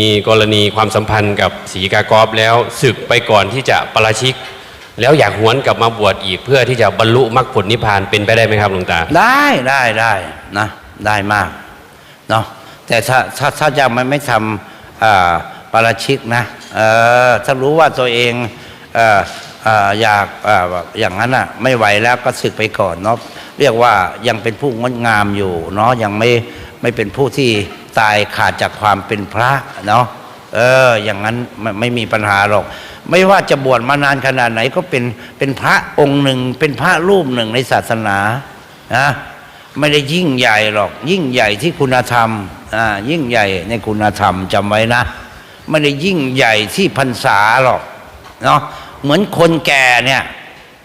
มีกรณีความสัมพันธ์กับศรีกากรอบแล้วศึกไปก่อนที่จะปราชิก แล้วอยากหวนกลับมาบวชอีกเพื่อที่จะบรรลุมรรคผลนิพพานเป็นไปได้ไหมครับหลวงตา ได้ได้ได้นะได้มากเนาะแต่ถ้าถ้าถ้ายังไม่ไม่ทำปาราชิกนะเออถ้ารู้ว่าตัวเองเออเอออยากเอออย่างนั้นอะไม่ไหวแล้วก็สึกไปก่อนเนาะเรียกว่ายังเป็นผู้งดงามอยู่เนาะยังไม่ไม่เป็นผู้ที่ ตายขาดจากความเป็นพระเนาะเออ อย่างนั้นไม่ไม่มีปัญหาหรอก ไม่ว่าจะบวชมานานขนาดไหนก็เป็นเป็นพระองค์หนึ่ง เป็นพระรูปหนึ่งในศาสนานะไม่ได้ยิ่งใหญ่หรอก ยิ่งใหญ่ที่คุณธรรมอ่ายิ่งใหญ่ในคุณธรรมจำไว้นะไม่ได้ยิ่งใหญ่ที่พรรษาหรอกเนาะเหมือนคนแก่เนี่ย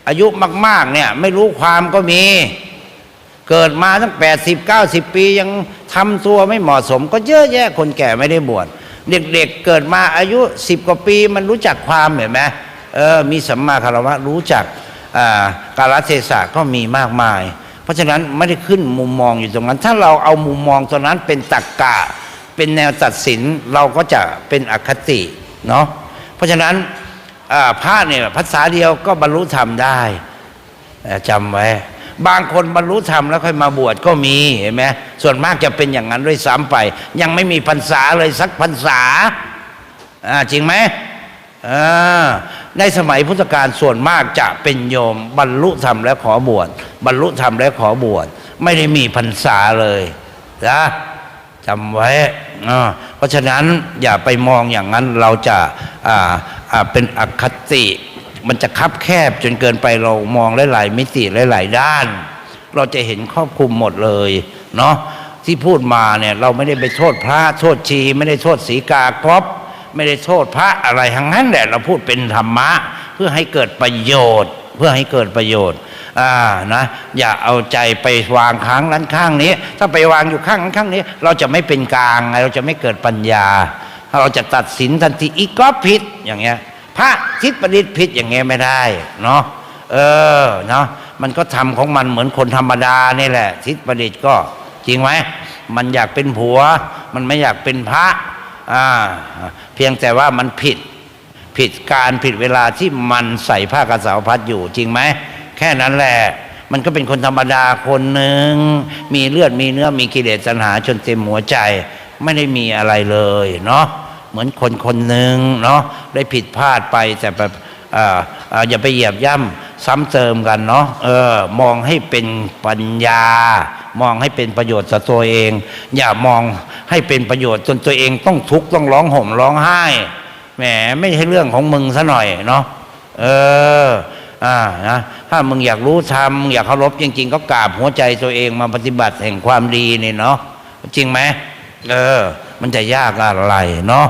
อายุมาก ๆ เนี่ย ไม่รู้ความก็มี เกิดมาตั้ง80 90ปียังทำตัวไม่เหมาะสม ก็เยอะแยะคนแก่ไม่ได้บวชเด็กๆเกิดมาอายุ10กว่าปีมันรู้จักความเห็นไหมเออมีสัมมาคารวะรู้จักกาลเทศะก็มีมากมาย เพราะฉะนั้นไม่ได้ขึ้นมุมมองอยู่ตรงนั้น ถ้าเราเอามุมมองตรงนั้นเป็นตักกะ เป็นแนวตัดสินเราก็จะเป็นอคติเนาะเพราะฉะนั้นอ่าพระเนี่ยภาษาเดียวก็บรรลุธรรมได้จำไว้ บางคนบรรลุธรรมแล้วค่อยมาบวชก็มีเห็นไหมส่วนมากจะเป็นอย่างนั้นด้วยซ้ำไป ยังไม่มีพรรษาเลยสักพรรษาจริงไหมในสมัยพุทธกาลส่วนมากจะเป็นโยมบรรลุธรรมแล้วขอบวชบรรลุธรรมแล้วขอบวชไม่ได้มีพรรษาเลยนะจำไว้เพราะฉะนั้นอย่าไปมองอย่างนั้นเราจะเป็นอคติ มันจะคับแคบจนเกินไปเรามองหลายๆมิติหลายๆด้าน เราจะเห็นครอบคลุมหมดเลยเนาะที่พูดมาเนี่ยเราไม่ได้ไปโทษพระโทษชี ไม่ได้โทษสีกากรอบไม่ได้โทษพระอะไรทั้งนั้นแหละเราพูดเป็นธรรมะ เพื่อให้เกิดประโยชน์ เพื่อให้เกิดประโยชน์อ่านะอย่าเอาใจไปวางข้างนั้นข้างนี้ ถ้าไปวางอยู่ข้างนั้นข้างนี้ เราจะไม่เป็นกลางไงเราจะไม่เกิดปัญญาถ้าเราจะตัดสินทันทีอีกก็ผิดอย่างเงี้ย พระทิศประดิษฐ์ผิดอย่างเงี้ยไม่ได้เนาะเออเนาะมันก็ทำของมันเหมือนคนธรรมดานี่แหละทิศประดิษฐ์ก็จริงไหมมันอยากเป็นผัว มันไม่อยากเป็นพระอ่าเพียงแต่ว่ามันผิดผิดการผิดเวลาที่มันใส่ผ้ากระสาวพัดอยู่จริงไหมแค่นั้นแหละมันก็เป็นคนธรรมดาคนหนึ่งมีเลือดมีเนื้อมีกิเลสตัณหาจนเต็มหัวใจ ไม่ได้มีอะไรเลยเนาะ เหมือนคนคนหนึ่งเนาะได้ผิดพลาดไปแต่แบบอ่าอ่าอย่าไปเหยียบย่ำซ้ำเติมกันเนาะเออมองให้เป็นปัญญา มองให้เป็นประโยชน์ต่อตัวเอง อย่ามองให้เป็นประโยชน์จนตัวเองต้องทุกข์ต้องร้องห่มร้องไห้แหมไม่ใช่เรื่องของมึงซะหน่อยเนาะเอออ่านะถ้ามึงอยากรู้ธรรมอยากเคารพจริง ๆ ก็กราบหัวใจตัวเองมาปฏิบัติแห่งความดีนี่เนาะจริงไหมเออ มันจะยากอะไรเนาะ